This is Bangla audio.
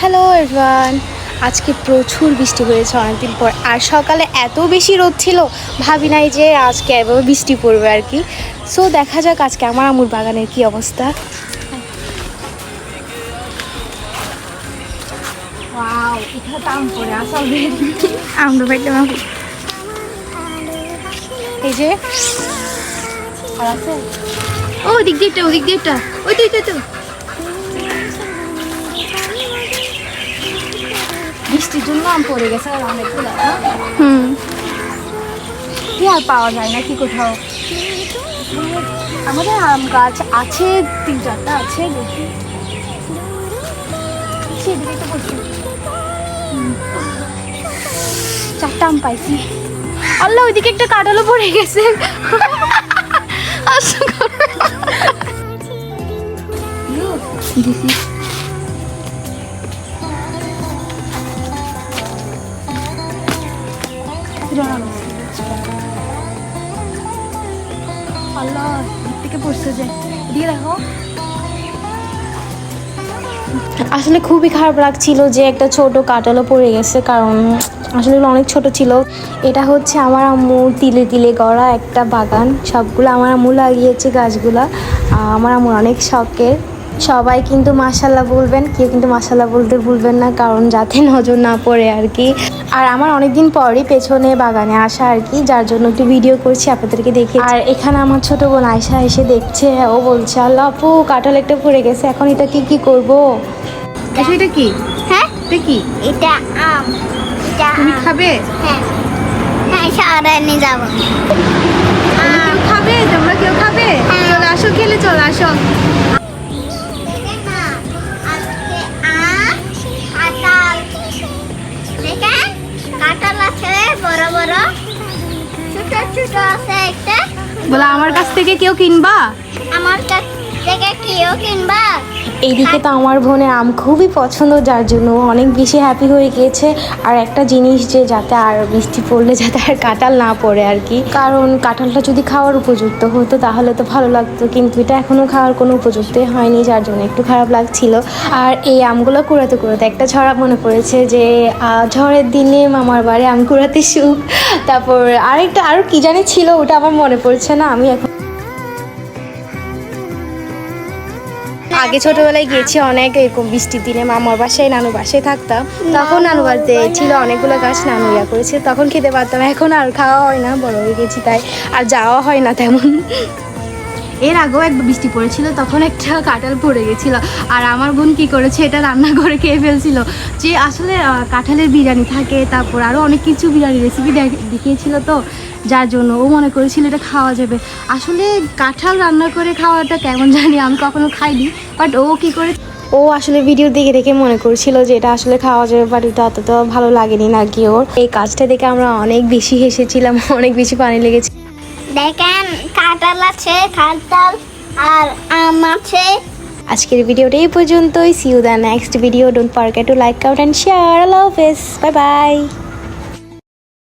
হ্যালো এভরিওয়ান আজকে প্রচুর বৃষ্টি হয়েছে অনেকদিন পর। আর সকালে এত বেশি রোদ ছিল ভাবি নাই যে আজকে এভাবে বৃষ্টি পড়বে আর কি। সো দেখা যাক আজকে আমার আমুর বাগানের কি অবস্থা। আমরা মামু এই যে। ও দিক ওদিক দিকটা ওই তো ওই তো, বৃষ্টির জন্য আম পড়ে গেছে আর অনেকগুলো হুম। কি আর পাওয়া যায় না কি কোথাও? আমাদের আম গাছ আছে তিন চারটা আছে দেখি। সেদিকে তো চারটা আম পাইছি। আল্লাহ ওইদিকে একটা কাঁঠালও পড়ে গেছে। দিছি আল্লাহ থেকে পড়ছে যে। দিয়ে দেখো। আসলে খুবই খারাপ লাগছিল যে একটা ছোট কাটালো পড়ে গেছে, কারণ আসলে অনেক ছোট ছিল। এটা হচ্ছে আমার আম্মু তিলে তিলে গড়া একটা বাগান। সবগুলো আমার আম্মু লাগিয়েছে গাছগুলা। আমার আম্মুর অনেক শখের। সবাই কিন্তু মাসাল্লাহ বলবেন কেউ কিন্তু মাসাল্লাহ বলতে ভুলবেন না কারণ যাতে নজর না পড়ে আর কি। আর আমার অনেকদিন পরই পেছনে বাগানে আসা আর কি যার জন্য একটু ভিডিও করছি আপনাদেরকে দেখে আর এখানে আমার ছোট বোন আয়সা এসে দেখছে ও বলছে আল্লাহ আপু কাঁঠাল একটা পড়ে গেছে এখন এটা কি কি করব? আচ্ছা এটা কি? হ্যাঁ? এটা কি? এটা আম। এটা তুমি খাবে? হ্যাঁ। হ্যাঁ সারা নিয়ে যাব। খাবে? তোমরা কেউ খাবে? বড় বড়। ছোট ছোট আছে একটা। বলে আমার কাছ থেকে কেউ কিনবা? আমার কাছ এইদিকে তো আমার বোনের আম খুবই পছন্দ, যার জন্য অনেক বেশি হ্যাপি হয়ে গিয়েছে। আর একটা জিনিস যে যাতে আর বৃষ্টি পড়লে যাতে আর কাঁঠাল না পড়ে আর কি। কারণ কাঁঠালটা যদি খাওয়ার উপযুক্ত হতো, তাহলে তো ভালো লাগতো। কিন্তু এটা এখনও খাওয়ার কোনো উপযুক্তই হয়নি, যার জন্য একটু খারাপ লাগছিল। আর এই আমগুলো কুড়াতে কুড়াতে একটা ছড়া মনে পড়েছে যে ঝড়ের দিনে মামার বাড়ি আম কুড়াতে সুখ। তারপর আরেকটা আরও কি জানি ছিল, ওটা আমার মনে পড়ছে না। আমি এখন আগে ছোটবেলায় গিয়েছি, অনেক এরকম বৃষ্টির দিনে মামার বাসায় নানু বাসায় থাকতাম। তখন নানু বাড়িতে ছিল, অনেকগুলো গাছ নানু ইয়া করেছে। তখন খেতে পারতাম, এখন আর খাওয়া হয় না, বড় হয়ে গেছি তাই, আর যাওয়া হয় না তেমন। এর আগেও একবার বৃষ্টি পড়েছিল, তখন একটা কাঁঠাল পড়ে গেছিল। আর আমার বোন কি করেছে, এটা রান্না করে খেয়ে ফেলছিল। যে আসলে কাঁঠালের বিরিয়ানি থাকে, তারপর আরও অনেক কিছু বিরিয়ানি রেসিপি দেখিয়েছিল তো। যার জন্য ও মনে করেছিল এটা খাওয়া যাবে। আসলে কাঁঠাল রান্না করে খাওয়াটা কেমন জানি আমি কখনো খাইনি বাট ও কি করে ও আসলে ভিডিও দেখে দেখে মনে করছিল যে এটা আসলে খাওয়া যাবে বাট এটা অতটা ভালো লাগেনি নাকি ওর। এই কাজটা দেখে আমরা অনেক বেশি হেসেছিলাম অনেক বেশি পানি লেগেছে। দেখেন কাঁঠাল আছে কাঁঠাল আর আম আছে। আজকের ভিডিওটা এই পর্যন্তই। See you the next video don't forget to like count and share আল্লাহ হাফেজ বাই বাই